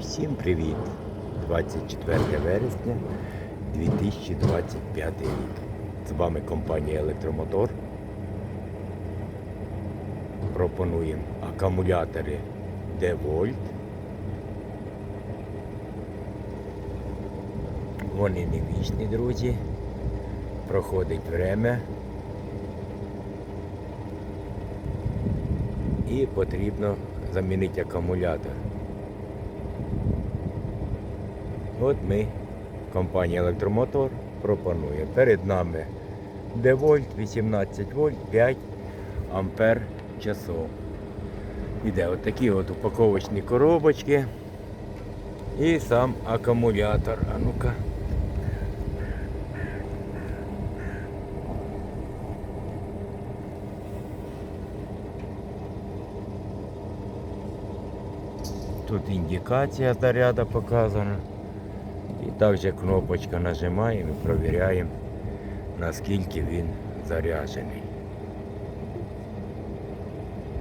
Всім привіт! 24 вересня 2025 рік. З вами компанія Електромотор. Пропонуємо акумулятори DeWalt. Вони не вічні, друзі. Проходить время. І потрібно замінити акумулятор. От ми, компанія Електромотор, пропонує. Перед нами девольт 18 вольт 5 ампер часов. Іде от такі от упаковочні коробочки і сам акумулятор. А ну-ка. Тут індикація заряду показана. Також кнопочка нажимаємо і провіряємо, наскільки він заряджений.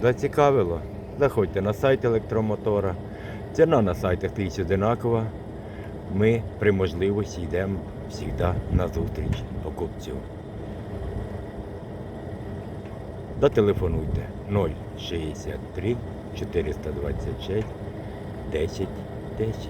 Зацікавило? Заходьте на сайт електромотора. Ціна на сайтах тисяч одинакова. Ми при можливості йдемо завжди на зустріч покупцю. Дотелефонуйте 063 426 10 10.